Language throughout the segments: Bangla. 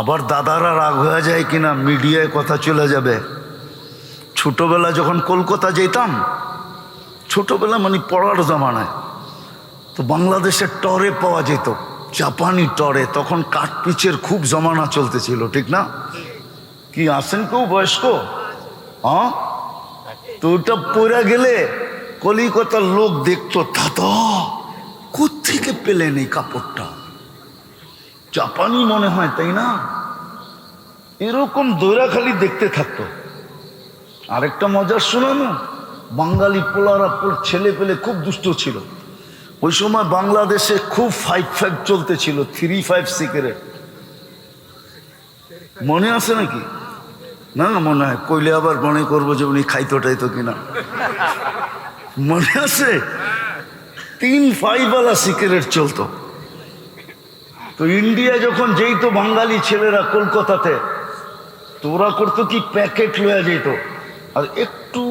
আবার দাদারা রাগ হয়ে যায় কিনা, মিডিয়ায় কথা চলে যাবে। ছোটবেলা যখন কলকাতা যেতাম, ছোটবেলা মানে পড়ার জমানায়, তো বাংলাদেশের টরে পাওয়া যেত, জাপানি টরে, তখন কাঠপিচের খুব জমানা চলতেছিল, ঠিক না? কি আসেন কেউ বয়স্ক? হ্যাঁ? তো ওটা পড়ে গেলে কলিকাতার লোক দেখতো, দাদা কোথেকে পেলেন এই কাপড়টা? জাপানি মনে হয়, তাই না? এরকম দৈরা খালি দেখতে থাকতো। আরেকটা মজার শোনানো, বাঙালি পোলারা পোল- ছেলে পেলে খুব দুষ্ট ছিল। ওই সময় বাংলাদেশে খুব ফাইভ ফাইভ চলতেছিল থ্রি ফাইভ সিগারেট মনে আছে নাকি? না না মনে হয়। কইলে আবার মনে করব যে উনি খাইতো টাইতো কিনা। মনে আছে? তিন ফাইভওয়ালা সিগারেট চলতো। তো ইন্ডিয়া যখন যেই তো বাঙালি ছেলেরা কলকাতাতে, তো ওরা করতো কি প্যাকেট লয়ে যেত। আর একটু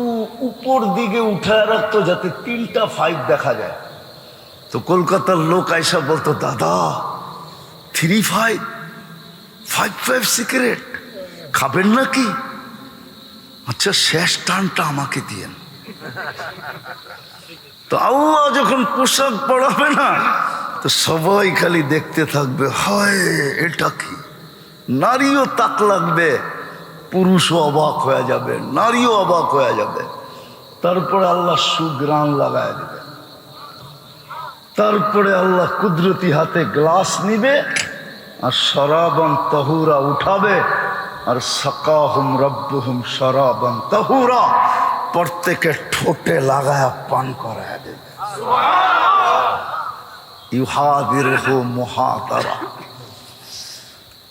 উপর দিকে উঠায় রাখতো যাতে তিনটা ফাইভ দেখা যায়। তো কলকাতার লোক আইসা বলতো, দাদা three five five five cigarette খাবেন নাকি? আচ্ছা শেষ টানটা আমাকে দিয়েন। তো আল্লাহ যখন পোশাক পড়াবে না তো সবাই খালি দেখতে থাকবে, হয়, এটা কি? নারীও তাক লাগবে, পুরুষও অবাক হয়ে যাবে, নারীও অবাক হয়ে যাবে। তারপরে আল্লাহ সুগ্রাণ লাগায় দেবে। তারপরে আল্লাহ কুদরতি হাতে গ্লাস নিবে আর শরাবন তহুরা উঠাবে আর সকাহুম রব্বুহুম শরাবন তহুরা প্রত্যেকে ঠোঁটে লাগায় পান করায় দেবে।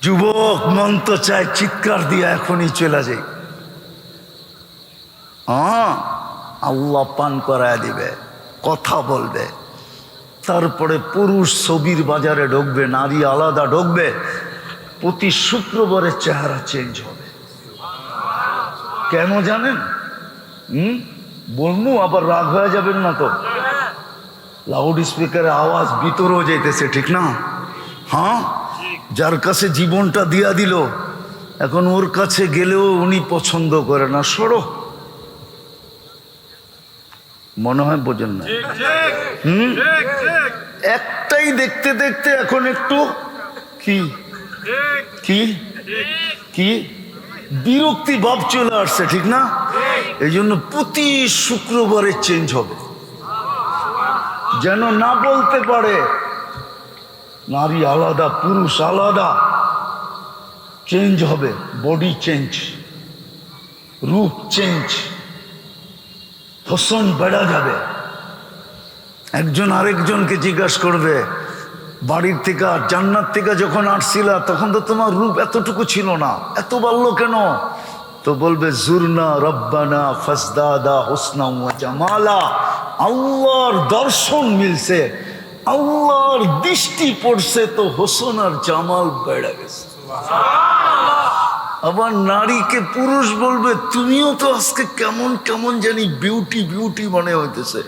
যুবক মন তো চায়, চিৎকার দিয়ে এখনই চলে যাই। আল্লাহ পান করায় দিবে, কথা বলবে। তারপরে পুরুষ ছবির বাজারে ঢুকবে, নারী আলাদা ঢুকবে, প্রতি শুক্রবারে চেহারা চেঞ্জ হবে। কেন জানেন? হুম? বলব আবার রাগ হয়ে যাবেন না তো? লাউড স্পিকারের আওয়াজ ভিতরেও যাইতেছে ঠিক না? হ্যাঁ? যার কাছে জীবনটা দিয়া দিল এখন ওর কাছে গেলেও উনি পছন্দ করে না। সরো। মনে হয় বোঝেন না। হুম? একটাই দেখতে দেখতে এখন একটু কি? কি? কি? বিরক্তি ভাব চলে আসছে ঠিক না? এই জন্য প্রতি শুক্রবারে চেঞ্জ হবে। যেন না বলতে পারে। নারী আলাদা, পুরুষ আলাদা। চেঞ্জ হবে বডি চেঞ্জ রূপ চেঞ্জ হোসন বেড়া যাবে। একজন আরেকজনকে জিজ্ঞাসা করবে, বাড়ির থেকে জান্নাত থেকে যখন আসছিলা, তখন তো তোমার রূপ এতটুকু ছিল না। এত বাড়লো কেন? তো বলবে, জুরনা রব্বানা ফসদাদা হোসনা জামালা। আল্লাহর দর্শন মিলছে আল্লাহর দৃষ্টি পড়ছে তো হোসন আর জামাল বেড়া গেছে। আবার নারীকে পুরুষ বলবে তুমিও তো আজকে কেমন কেমন জানি বিউটি বিউটি মনে হইতেছে।